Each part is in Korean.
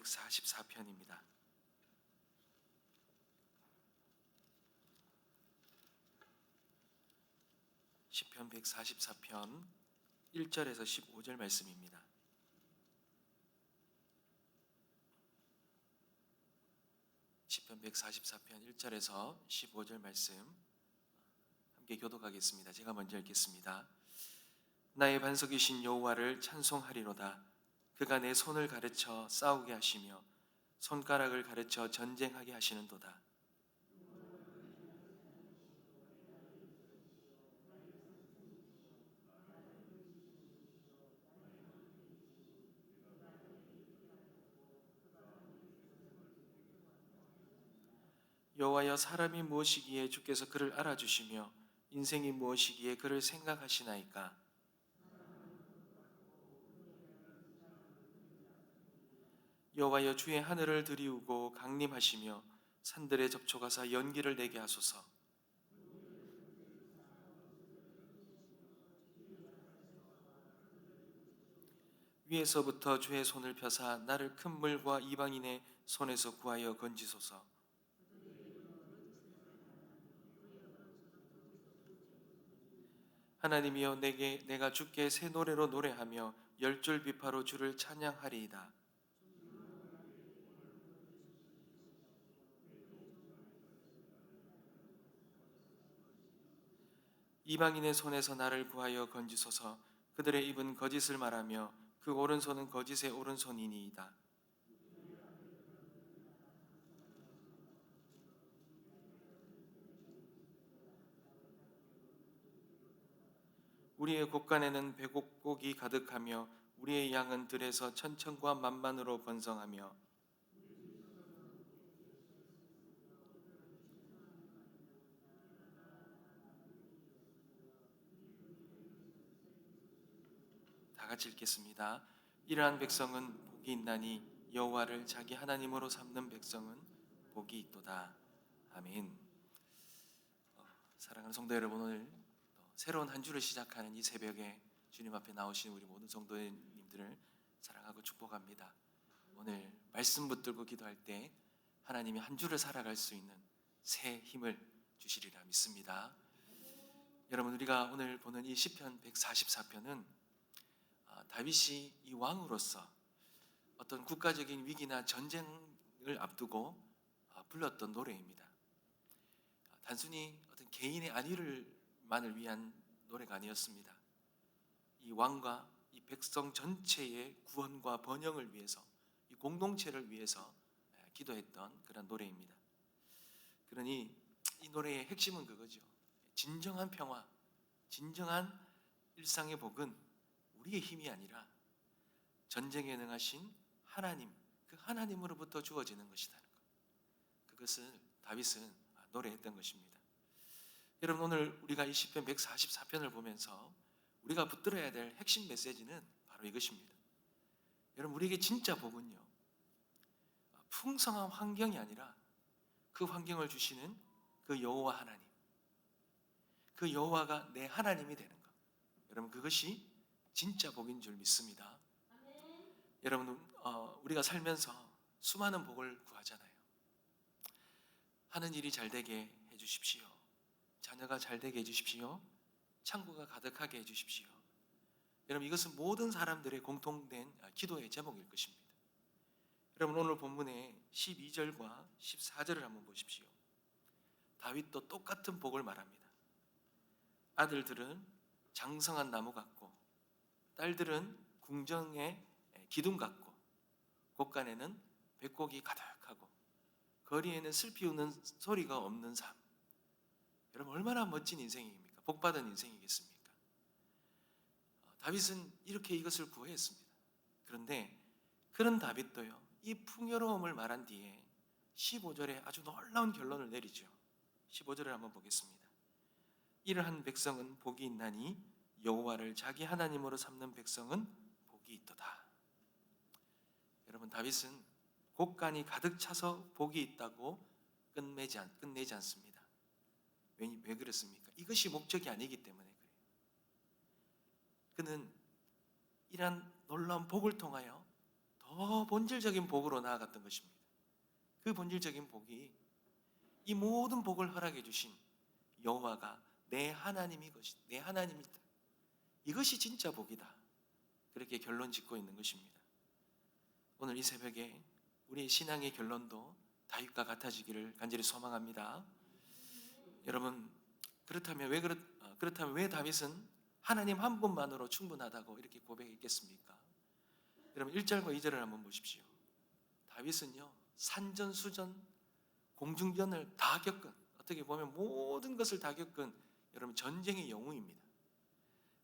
144편입니다. 시편 144편 1절에서 15절 말씀입니다. 시편 144편 1절에서 15절 말씀 함께 교독하겠습니다. 제가 먼저 읽겠습니다. 나의 반석이신 여호와를 찬송하리로다. 그가 내 손을 가르쳐 싸우게 하시며 손가락을 가르쳐 전쟁하게 하시는도다. 여호와여 사람이 무엇이기에 주께서 그를 알아주시며 인생이 무엇이기에 그를 생각하시나이까 여호와여 주의 하늘을 들이우고 강림하시며 산들에 접촉하사 연기를 내게 하소서 위에서부터 주의 손을 펴사 나를 큰 물과 이방인의 손에서 구하여 건지소서 하나님이여 내게 내가 주께 새 노래로 노래하며 열 줄 비파로 주를 찬양하리이다. 이방인의 손에서 나를 구하여 건지소서 그들의 입은 거짓을 말하며 그 오른손은 거짓의 오른손이니이다. 우리의 곳간에는 배곡곡이 가득하며 우리의 양은 들에서 천천과 만만으로 번성하며 같이 읽겠습니다. 이러한 백성은 복이 있나니 여호와를 자기 하나님으로 삼는 백성은 복이 있도다. 아멘. 어, 사랑하는 성도 여러분 오늘 또 새로운 한 주를 시작하는 이 새벽에 주님 앞에 나오신 우리 모든 성도님들을 사랑하고 축복합니다. 오늘 말씀 붙들고 기도할 때 하나님이 한 주를 살아갈 수 있는 새 힘을 주시리라 믿습니다. 여러분 우리가 오늘 보는 이 시편 144편은 아, 다윗이 이 왕으로서 어떤 국가적인 위기나 전쟁을 앞두고 아, 불렀던 노래입니다. 아, 단순히 어떤 개인의 안위를만을 위한 노래가 아니었습니다. 이 왕과 이 백성 전체의 구원과 번영을 위해서 이 공동체를 위해서 에, 기도했던 그런 노래입니다. 그러니 이 노래의 핵심은 그거죠. 진정한 평화, 진정한 일상의 복은 우리의 힘이 아니라 전쟁에 능하신 하나님, 그 하나님으로부터 주어지는 것이라는 것. 그것을 다윗은 노래했던 것입니다. 여러분 오늘 우리가 이 시편 144편을 보면서 우리가 붙들어야 될 핵심 메시지는 바로 이것입니다. 여러분 우리에게 진짜 복은요. 풍성한 환경이 아니라 그 환경을 주시는 그 여호와 하나님. 그 여호와가 내 하나님이 되는 것. 여러분 그것이 진짜 복인 줄 믿습니다. 여러분 어, 우리가 살면서 수많은 복을 구하잖아요. 하는 일이 잘 되게 해주십시오. 자녀가 잘 되게 해주십시오. 창고가 가득하게 해주십시오. 여러분 이것은 모든 사람들의 공통된 기도의 제목일 것입니다. 여러분 오늘 본문의 12절과 14절을 한번 보십시오. 다윗도 똑같은 복을 말합니다. 아들들은 장성한 나무 같고 딸들은 궁정의 기둥 같고 곳간에는 백곡이 가득하고 거리에는 슬피 우는 소리가 없는 삶. 여러분 얼마나 멋진 인생입니까? 복받은 인생이겠습니까? 어, 다윗은 이렇게 이것을 구했습니다. 그런데 그런 다윗도요. 이 풍요로움을 말한 뒤에 15절에 아주 놀라운 결론을 내리죠. 15절을 한번 보겠습니다. 이러한 백성은 복이 있나니 여호와를 자기 하나님으로 삼는 백성은 복이 있도다. 여러분 다윗은 곡간이 가득 차서 복이 있다고 끝내지, 않, 끝내지 않습니다. 왜, 왜 그렇습니까? 이것이 목적이 아니기 때문에 그래요. 그는 이러한 놀라운 복을 통하여 더더 본질적인 복으로 나아갔던 것입니다. 그 본질적인 복이 이 모든 복을 허락해 주신 여호와가 내 하나님이 것이 내 하나님이다. 이것이 진짜 복이다. 그렇게 결론 짓고 있는 것입니다. 오늘 이 새벽에 우리의 신앙의 결론도 다윗과 같아지기를 간절히 소망합니다. 여러분 그렇다면 왜 그렇 어, 그렇다면 왜 다윗은 하나님 한 분만으로 충분하다고 이렇게 고백했겠습니까? 여러분 1절과 2절을 한번 보십시오. 다윗은요 산전수전 공중전을 다 겪은 어떻게 보면 모든 것을 다 겪은 여러분 전쟁의 영웅입니다.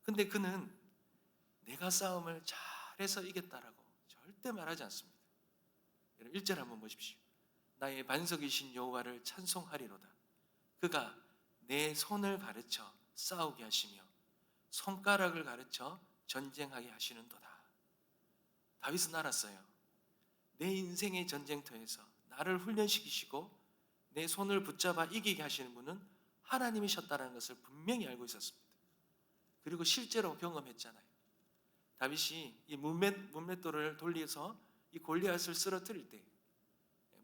근데 그는 내가 싸움을 잘해서 이겼다라고 절대 말하지 않습니다. 여러분 1절 한번 보십시오. 나의 반석이신 여호와를 찬송하리로다. 그가 내 손을 가르쳐 싸우게 하시며 손가락을 가르쳐 전쟁하게 하시는도다. 다윗은 알았어요. 내 인생의 전쟁터에서 나를 훈련시키시고 내 손을 붙잡아 이기게 하시는 분은 하나님이셨다는 것을 분명히 알고 있었습니다. 그리고 실제로 경험했잖아요. 다윗이 이 문맷, 문맷돌을 돌려서 이 골리앗을 쓰러뜨릴 때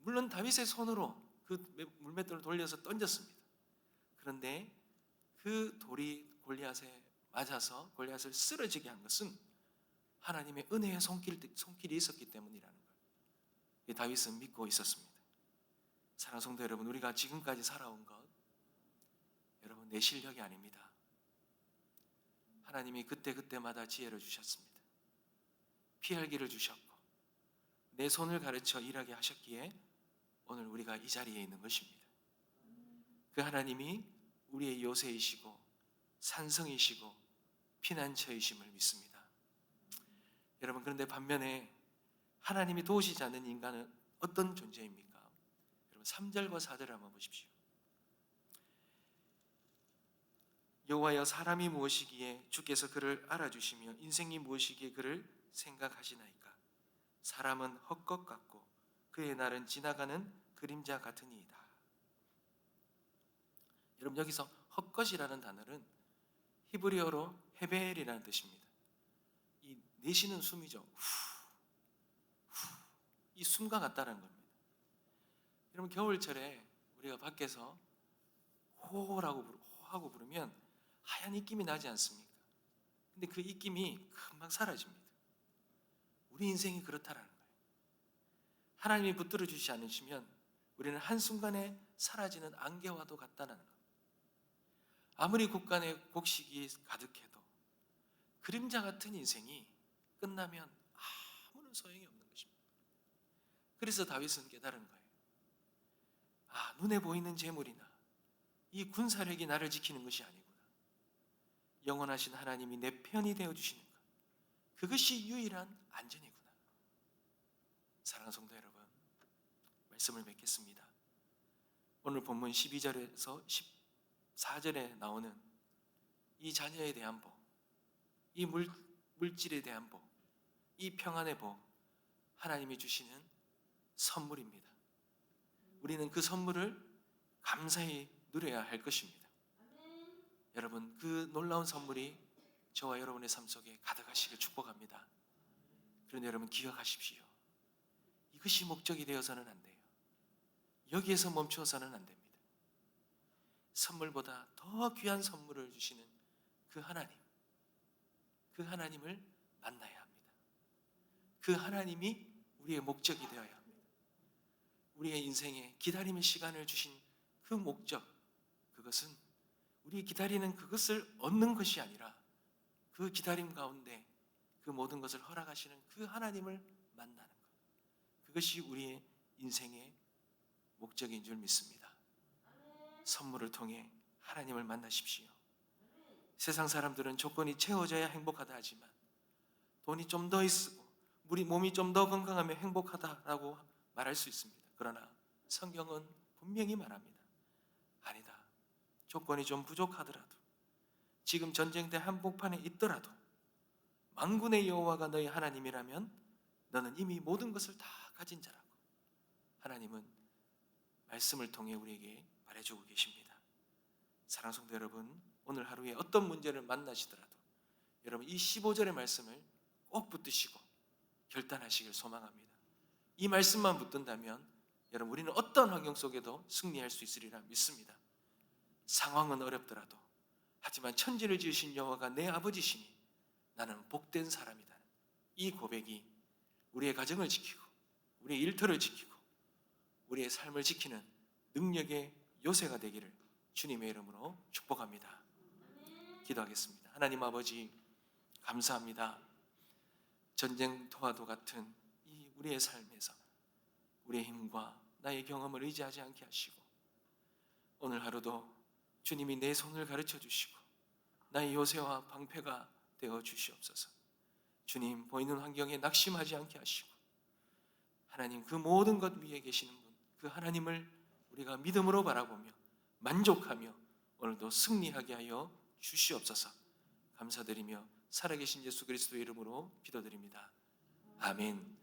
물론 다윗의 손으로 그 물맷돌을 돌려서 던졌습니다. 그런데 그 돌이 골리앗에 맞아서 골리앗을 쓰러지게 한 것은 하나님의 은혜의 손길, 손길이 있었기 때문이라는 걸 다윗은 믿고 있었습니다. 사랑 성도 여러분, 우리가 지금까지 살아온 것 여러분 내 실력이 아닙니다. 하나님이 그때 그때마다 지혜를 주셨습니다. 피할 길을 주셨고 내 손을 가르쳐 일하게 하셨기에 오늘 우리가 이 자리에 있는 것입니다. 그 하나님이 우리의 요새이시고 산성이시고 피난처이심을 믿습니다. 여러분 그런데 반면에 하나님이 도우시지 않는 인간은 어떤 존재입니까? 여러분 3절과 4절을 한번 보십시오. 여호와여 사람이 무엇이기에 주께서 그를 알아주시며 인생이 무엇이기에 그를 생각하시나이까 사람은 헛것 같고 그의 날은 지나가는 그림자 같으니이다. 여러분 여기서 헛것이라는 단어는 히브리어로 헤벨이라는 뜻입니다. 이 내쉬는 숨이죠. 후, 후, 이 숨과 같다는 겁니다. 여러분 겨울철에 우리가 밖에서 호라고 부르, 호하고 부르면 하얀 입김이 나지 않습니까? 근데 그 입김이 금방 사라집니다. 우리 인생이 그렇다라는 거예요. 하나님이 붙들어 주지 않으시면 우리는 한순간에 사라지는 안개와도 같다는 것. 아무리 국간의 곡식이 가득해도 그림자 같은 인생이 끝나면 아무런 소용이 없는 것입니다. 그래서 다윗은 깨달은 거예요. 아, 눈에 보이는 재물이나 이 군사력이 나를 지키는 것이 아니구나. 영원하신 하나님이 내 편이 되어 주시는 것. 그것이 유일한 안전이구나. 사랑하는 성도 여러분, 말씀을 맺겠습니다. 오늘 본문 12절에서 14절에 나오는 이 자녀에 대한 복, 이 물, 물질에 대한 복, 이 평안의 복, 하나님이 주시는 선물입니다. 우리는 그 선물을 감사히 누려야 할 것입니다. 여러분, 그 놀라운 선물이 저와 여러분의 삶 속에 가득하시길 축복합니다. 그런데 여러분 기억하십시오. 이것이 목적이 되어서는 안 돼요. 여기에서 멈추어서는 안 됩니다. 선물보다 더 귀한 선물을 주시는 그 하나님, 그 하나님을 만나야 합니다. 그 하나님이 우리의 목적이 되어야 합니다. 우리의 인생에 기다림의 시간을 주신 그 목적, 그것은 우리 기다리는 그것을 얻는 것이 아니라 그 기다림 가운데 그 모든 것을 허락하시는 그 하나님을 만나는 것. 그것이 우리의 인생의 목적인 줄 믿습니다. 선물을 통해 하나님을 만나십시오. 세상 사람들은 조건이 채워져야 행복하다 하지만 돈이 좀 더 있고 우리 몸이 좀 더 건강하면 행복하다라고 말할 수 있습니다. 그러나 성경은 분명히 말합니다. 아니다. 조건이 좀 부족하더라도 지금 전쟁대 한복판에 있더라도 만군의 여호와가 너희 하나님이라면 너는 이미 모든 것을 다 가진 자라고 하나님은 말씀을 통해 우리에게 말해주고 계십니다. 사랑 성도 여러분, 오늘 하루에 어떤 문제를 만나시더라도 여러분 이 15절의 말씀을 꼭 붙드시고 결단하시길 소망합니다. 이 말씀만 붙든다면 여러분 우리는 어떤 환경 속에도 승리할 수 있으리라 믿습니다. 상황은 어렵더라도 하지만 천지를 지으신 여호와가 내 아버지시니 나는 복된 사람이다. 이 고백이 우리의 가정을 지키고 우리의 일터를 지키고 우리의 삶을 지키는 능력의 요새가 되기를 주님의 이름으로 축복합니다. 기도하겠습니다. 하나님 아버지 감사합니다. 전쟁터와도 같은 이 우리의 삶에서 우리의 힘과 나의 경험을 의지하지 않게 하시고 오늘 하루도 주님이 내 손을 가르쳐 주시고 나의 요새와 방패가 되어 주시옵소서. 주님 보이는 환경에 낙심하지 않게 하시고 하나님 그 모든 것 위에 계시는 분, 그 하나님을 우리가 믿음으로 바라보며 만족하며 오늘도 승리하게 하여 주시옵소서. 감사드리며 살아계신 예수 그리스도의 이름으로 기도드립니다. 아멘.